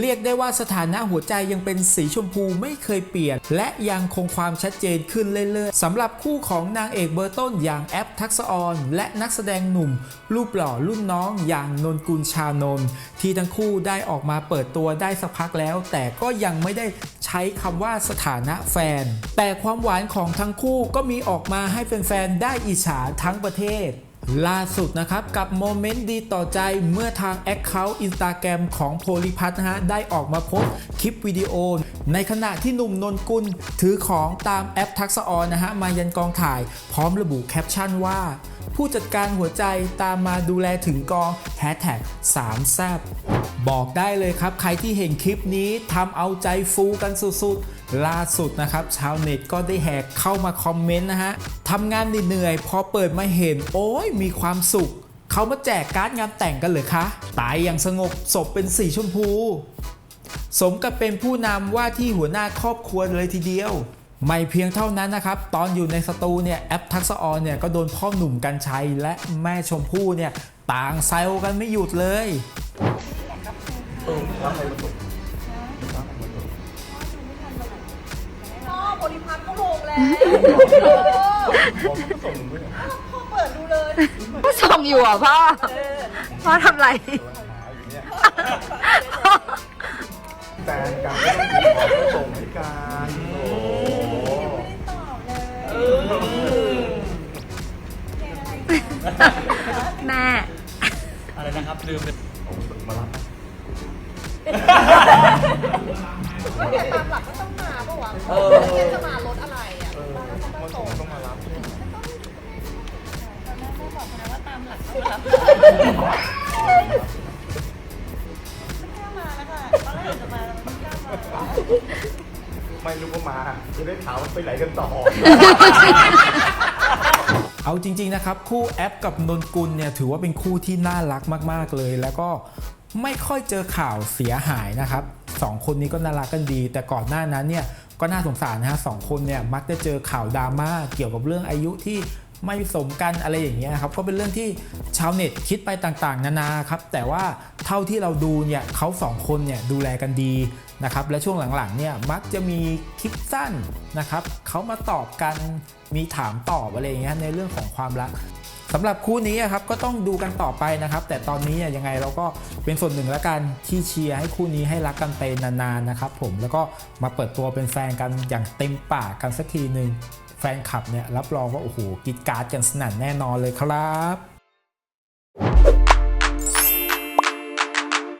เรียกได้ว่าสถานะหัวใจยังเป็นสีชมพูไม่เคยเปลี่ยน และยังคงความชัดเจนขึ้นเรื่อยๆสำหรับคู่ของนางเอกเบอร์ต้นอย่างแอปทักษออน และนักแสดงหนุ่ม รูปหล่อรุ่นน้องอย่างนนกุลชานนท์ที่ทั้งคู่ได้ออกมาเปิดตัวได้สักพักแล้ว แต่ก็ยังไม่ได้ใช้คำว่าสถานะแฟน แต่ความหวานของทั้งคู่ก็มีออกมาให้แฟนๆได้อิจฉาทั้งประเทศ ล่าสุดนะครับ กับโมเมนต์ดีต่อใจเมื่อทาง Account Instagram ของโพลิพัทนะฮะ ได้ออกมาโพสคลิปวิดีโอ ในขณะที่หนุ่มนนกุล ถือของตามแอปทักษออนนะฮะ มายันกองถ่าย พร้อมระบุแคปชั่นว่า ผู้จัดการหัวใจตามมาดูแลถึงกองแฮชแท็ก3แซบบอกได้เลยครับ ใครที่เห็นคลิปนี้ทำเอาใจฟูกันสุดๆ ล่าสุดนะครับ ชาวเน็ตก็ได้แหกเข้ามาคอมเมนต์นะฮะทำงานเหนื่อยพอเปิดมาเห็น โอ้ยมีความสุข เขามาแจกการ์ดงานแต่งกันเลยคะ ตายอย่างสงบศพเป็นสีชมพู สมกับเป็นผู้นำว่าที่หัวหน้าครอบครัวเลยทีเดียว ไม่เพียงเท่านั้นนะครับ ตอนอยู่ในสตูเนี่ยแอปทักษะออนเนี่ยก็โดนพ่อหนุ่มกัญชัยและแม่ชมพู่เนี่ยต่างแซวกันไม่หยุดเลยพ่อบริพัตรก็ลงแล้วพ่อเปิดดูเลยพ่อส่งอยู่เหรอะพ่อ พ่อทำไรแฟนกันก็ต้องมีของมาส่งให้กันโอ้โห แม่ อะไรนะครับลืมไปมารับก็เนี่ยตามหลักก็ต้องมาปะวะแกจะมา ไม่รู้ว่ามา จะได้ถามว่าไปไหนกันต่อ เอาจริง ๆ นะครับ คู่แอปกับนนกุลเนี่ยถือว่าเป็นคู่ที่น่ารักมากๆเลย แล้วก็ไม่ค่อยเจอข่าวเสียหายนะครับสองคนนี้ก็น่ารักกันดี แต่ก่อนหน้านั้นเนี่ยก็น่าสงสารนะฮะสองคนเนี่ยมักจะเจอข่าวดราม่าเกี่ยวกับเรื่องอายุที่ ไม่สมกันอะไรอย่างเงี้ยครับก็เป็นเรื่องที่ชาวเน็ตคิดไปต่างๆ นานาครับแต่ว่าเท่าที่เราดูเนี่ยเขาสองคนเนี่ยดูแลกันดีนะครับและช่วงหลังๆเนี่ยมักจะมีคลิปสั้นนะครับเขามาตอบกันมีถามตอบอะไรอย่างเงี้ยในเรื่องของความรักสำหรับคู่นี้ครับก็ต้องดูกันต่อไปนะครับ แต่ตอนนี้ยังไงเราก็เป็นส่วนหนึ่งแล้วกันที่เชียร์ให้คู่นี้ให้รักกันไปนานๆนะครับผมแล้วก็มาเปิดตัวเป็นแฟนกันอย่างเต็มปากกันสักทีหนึ่ง แฟนคลับเนี่ยรับรองว่าโอ้โหกิจการ์ดกันสนั่นแน่นอนเลยครับ